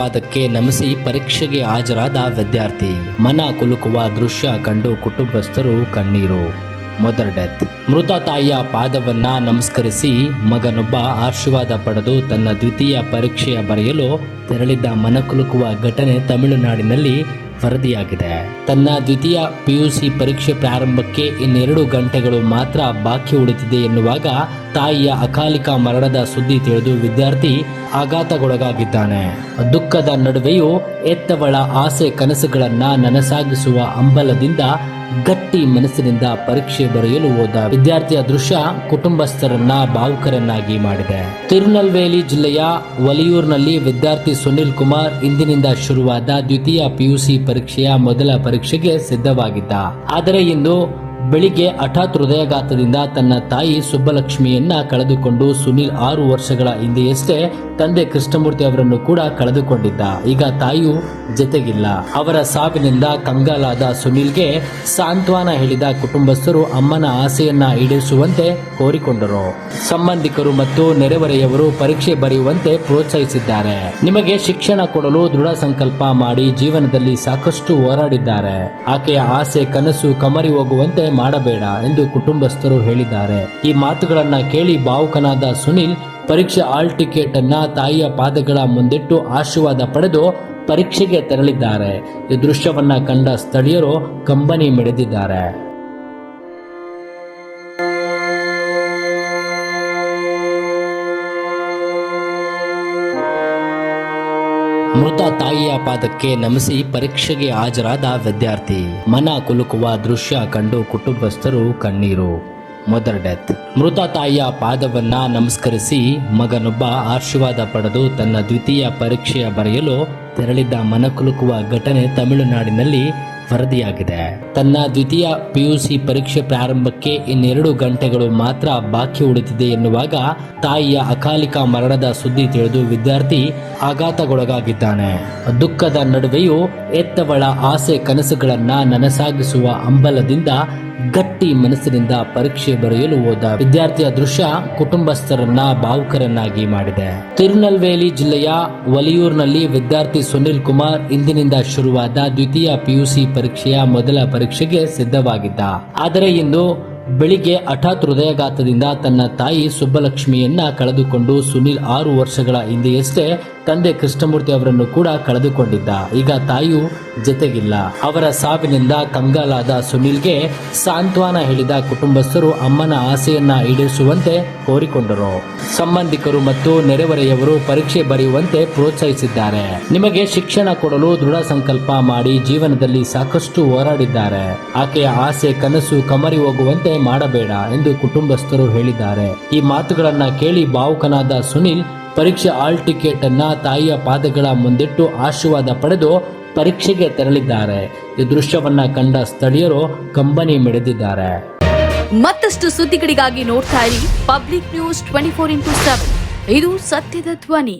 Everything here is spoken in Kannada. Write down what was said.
ಪಾದಕ್ಕೆ ನಮಿಸಿ ಪರೀಕ್ಷೆಗೆ ಹಾಜರಾದ ವಿದ್ಯಾರ್ಥಿ. ಮನ ಕುಲುಕುವ ದೃಶ್ಯ ಕಂಡು ಕುಟುಂಬಸ್ಥರು ಕಣ್ಣೀರು. Mother death. ಮೃತ ತಾಯಿಯ ಪಾದವನ್ನ ನಮಸ್ಕರಿಸಿ ಮಗನೊಬ್ಬ ಆಶೀರ್ವಾದ ಪಡೆದು ತನ್ನ ದ್ವಿತೀಯ ಪರೀಕ್ಷೆಯ ಬರೆಯಲು ತೆರಳಿದ್ದ ಮನಕುಲುಕುವ ಘಟನೆ ತಮಿಳುನಾಡಿನಲ್ಲಿ ವರದಿಯಾಗಿದೆ. ತನ್ನ ದ್ವಿತೀಯ ಪಿಯುಸಿ ಪರೀಕ್ಷೆ ಪ್ರಾರಂಭಕ್ಕೆ ಇನ್ನೆರಡು ಗಂಟೆಗಳು ಮಾತ್ರ ಬಾಕಿ ಉಳಿದಿದೆ ಎನ್ನುವಾಗ ತಾಯಿಯ ಅಕಾಲಿಕ ಮರಣದ ಸುದ್ದಿ ತಿಳಿದು ವಿದ್ಯಾರ್ಥಿ ಆಘಾತಗೊಳಗಾಗಿದ್ದಾನೆ ದುಃಖದ ನಡುವೆಯೂ ಎತ್ತವಳ ಆಸೆ ಕನಸುಗಳನ್ನ ನನಸಾಗಿಸುವ ಅಂಬಲದಿಂದ ಗಟ್ಟಿ ಮನಸ್ಸಿನಿಂದ ಪರೀಕ್ಷೆ ಬರೆಯಲು ಹೋದ ವಿದ್ಯಾರ್ಥಿಯ ದೃಶ್ಯ ಕುಟುಂಬಸ್ಥರನ್ನ ಭಾವುಕರನ್ನಾಗಿ ಮಾಡಿದೆ. ತಿರುನಲ್ವೇಲಿ ಜಿಲ್ಲೆಯ ವಲಿಯೂರ್ನಲ್ಲಿ ವಿದ್ಯಾರ್ಥಿ ಸುನಿಲ್ ಕುಮಾರ್ ಇಂದಿನಿಂದ ಶುರುವಾದ ದ್ವಿತೀಯ ಪಿಯುಸಿ ಪರೀಕ್ಷೆಯ ಮೊದಲ ಪರೀಕ್ಷೆಗೆ ಸಿದ್ಧವಾಗಿದ್ದ. ಆದರೆ ಇಂದು ಬೆಳಿಗ್ಗೆ ಹಠಾತ್ ಹೃದಯಾಘಾತದಿಂದ ತನ್ನ ತಾಯಿ ಸುಬ್ಬಲಕ್ಷ್ಮಿಯನ್ನ ಕಳೆದುಕೊಂಡು ಸುನೀಲ್ ಆರು ವರ್ಷಗಳ ಹಿಂದೆಯಷ್ಟೇ ತಂದೆ ಕೃಷ್ಣಮೂರ್ತಿ ಅವರನ್ನು ಕೂಡ ಕಳೆದುಕೊಂಡಿದ್ದ. ಈಗ ತಾಯಿಯು ಜೊತೆಗಿಲ್ಲ. ಅವರ ಸಾವಿನಿಂದ ಕಂಗಾಲಾದ ಸುನೀಲ್ಗೆ ಸಾಂತ್ವನ ಹೇಳಿದ ಕುಟುಂಬಸ್ಥರು ಅಮ್ಮನ ಆಸೆಯನ್ನ ಈಡೇರಿಸುವಂತೆ ಕೋರಿಕೊಂಡರು. ಸಂಬಂಧಿಕರು ಮತ್ತು ನೆರೆಹೊರೆಯವರು ಪರೀಕ್ಷೆ ಬರೆಯುವಂತೆ ಪ್ರೋತ್ಸಾಹಿಸಿದ್ದಾರೆ. ನಿಮಗೆ ಶಿಕ್ಷಣ ಕೊಡಲು ದೃಢ ಸಂಕಲ್ಪ ಮಾಡಿ ಜೀವನದಲ್ಲಿ ಸಾಕಷ್ಟು ಹೋರಾಡಿದ್ದಾರೆ. ಆಕೆಯ ಆಸೆ ಕನಸು ಕಮರಿ ಹೋಗುವಂತೆ ಮಾಡಬೇಡ ಎಂದು ಕುಟುಂಬಸ್ಥರು ಹೇಳಿದ್ದಾರೆ. ಈ ಮಾತುಗಳನ್ನ ಕೇಳಿ ಭಾವುಕನಾದ ಸುನಿಲ್ ಪರೀಕ್ಷೆ ಆಲ್ ಟಿಕೆಟ್ ಅನ್ನ ತಾಯಿಯ ಪಾದಗಳ ಮುಂದಿಟ್ಟು ಆಶೀರ್ವಾದ ಪಡೆದು ಪರೀಕ್ಷೆಗೆ ತೆರಳಿದ್ದಾರೆ. ಈ ದೃಶ್ಯವನ್ನ ಕಂಡ ಸ್ಥಳೀಯರು ಕಂಬನಿ ಮಿಡಿದಿದ್ದಾರೆ. ಮೃತ ತಾಯಿಯ ಪಾದಕ್ಕೆ ನಮಿಸಿ ಪರೀಕ್ಷೆಗೆ ಹಾಜರಾದ ವಿದ್ಯಾರ್ಥಿ. ಮನ ಕುಲುಕುವ ದೃಶ್ಯ ಕಂಡು ಕುಟುಂಬಸ್ಥರು ಕಣ್ಣೀರು. ಮದರ್ ಡೆತ್ ಮೃತ ತಾಯಿಯ ಪಾದವನ್ನ ನಮಸ್ಕರಿಸಿ ಮಗನೊಬ್ಬ ಆಶೀರ್ವಾದ ಪಡೆದು ತನ್ನ ದ್ವಿತೀಯ ಪರೀಕ್ಷೆಯ ಬರೆಯಲು ತೆರಳಿದ್ದ ಮನಕುಲುಕುವ ಘಟನೆ ತಮಿಳುನಾಡಿನಲ್ಲಿ ವರದಿಯಾಗಿದೆ. ತನ್ನ ದ್ವಿತೀಯ ಪಿಯುಸಿ ಪರೀಕ್ಷೆ ಪ್ರಾರಂಭಕ್ಕೆ ಇನ್ನೆರಡು ಗಂಟೆಗಳು ಮಾತ್ರ ಬಾಕಿ ಉಳಿದಿದೆ ಎನ್ನುವಾಗ ತಾಯಿಯ ಅಕಾಲಿಕ ಮರಣದ ಸುದ್ದಿ ತಿಳಿದು ವಿದ್ಯಾರ್ಥಿ ಆಘಾತಗೊಳಗಾಗಿದ್ದಾನೆ. ದುಃಖದ ನಡುವೆಯೂ ಎತ್ತವಳ ಆಸೆ ಕನಸುಗಳನ್ನ ನನಸಾಗಿಸುವ ಅಂಬಲದಿಂದ ಗಟ್ಟಿ ಮನಸ್ಸಿನಿಂದ ಪರೀಕ್ಷೆ ಬರೆಯಲು ಹೋದ ವಿದ್ಯಾರ್ಥಿಯ ದೃಶ್ಯ ಕುಟುಂಬಸ್ಥರನ್ನ ಭಾವುಕರನ್ನಾಗಿ ಮಾಡಿದೆ. ತಿರುನಲ್ವೇಲಿ ಜಿಲ್ಲೆಯ ಒಲಿಯೂರ್ನಲ್ಲಿ ವಿದ್ಯಾರ್ಥಿ ಸುನಿಲ್ ಕುಮಾರ್ ಇಂದಿನಿಂದ ಶುರುವಾದ ದ್ವಿತೀಯ ಪಿಯುಸಿ ಪರೀಕ್ಷೆಯ ಮೊದಲ ಪರೀಕ್ಷೆಗೆ ಸಿದ್ಧವಾಗಿದ್ದ. ಆದರೆ ಇಂದು ಬೆಳಿಗ್ಗೆ ಹಠಾತ್ ಹೃದಯಾಘಾತದಿಂದ ತನ್ನ ತಾಯಿ ಸುಬ್ಬಲಕ್ಷ್ಮಿಯನ್ನ ಕಳೆದುಕೊಂಡು ಸುನಿಲ್ ಆರು ವರ್ಷಗಳ ಹಿಂದೆಯಷ್ಟೇ ತಂದೆ ಕೃಷ್ಣಮೂರ್ತಿ ಅವರನ್ನು ಕೂಡ ಕಳೆದುಕೊಂಡಿದ್ದ. ಈಗ ತಾಯಿಯು ಜೊತೆಗಿಲ್ಲ. ಅವರ ಸಾವಿನಿಂದ ಕಂಗಾಲಾದ ಸುನಿಲ್ಗೆ ಸಾಂತ್ವನ ಹೇಳಿದ ಕುಟುಂಬಸ್ಥರು ಅಮ್ಮನ ಆಸೆಯನ್ನ ಈಡೇರಿಸುವಂತೆ ಕೋರಿಕೊಂಡರು. ಸಂಬಂಧಿಕರು ಮತ್ತು ನೆರೆಹೊರೆಯವರು ಪರೀಕ್ಷೆ ಬರೆಯುವಂತೆ ಪ್ರೋತ್ಸಾಹಿಸಿದ್ದಾರೆ. ನಿಮಗೆ ಶಿಕ್ಷಣ ಕೊಡಲು ದೃಢ ಸಂಕಲ್ಪ ಮಾಡಿ ಜೀವನದಲ್ಲಿ ಸಾಕಷ್ಟು ಹೋರಾಡಿದ್ದಾರೆ. ಆಕೆಯ ಆಸೆ, ಕನಸು ಕಮರಿ ಹೋಗುವಂತೆ ಮಾಡಬೇಡ ಎಂದು ಕುಟುಂಬಸ್ಥರು ಹೇಳಿದ್ದಾರೆ. ಈ ಮಾತುಗಳನ್ನ ಕೇಳಿ ಭಾವುಕನಾದ ಸುನಿಲ್ ಪರೀಕ್ಷೆ ಆಲ್ ಟಿಕೆಟ್ ಅನ್ನ ತಾಯಿಯ ಪಾದಗಳ ಮುಂದಿಟ್ಟು ಆಶೀರ್ವಾದ ಪಡೆದು ಪರೀಕ್ಷೆಗೆ ತೆರಳಿದ್ದಾರೆ. ಈ ದೃಶ್ಯವನ್ನ ಕಂಡ ಸ್ಥಳೀಯರು ಕಂಬನಿ ಮಿಡಿದಿದ್ದಾರೆ. ಮತ್ತಷ್ಟು ಸುದ್ದಿಗಳಿಗಾಗಿ ನೋಡ್ತಾ ಇರಿ public news twenty four into seven. ಇದು ಸತ್ಯದ ಧ್ವನಿ.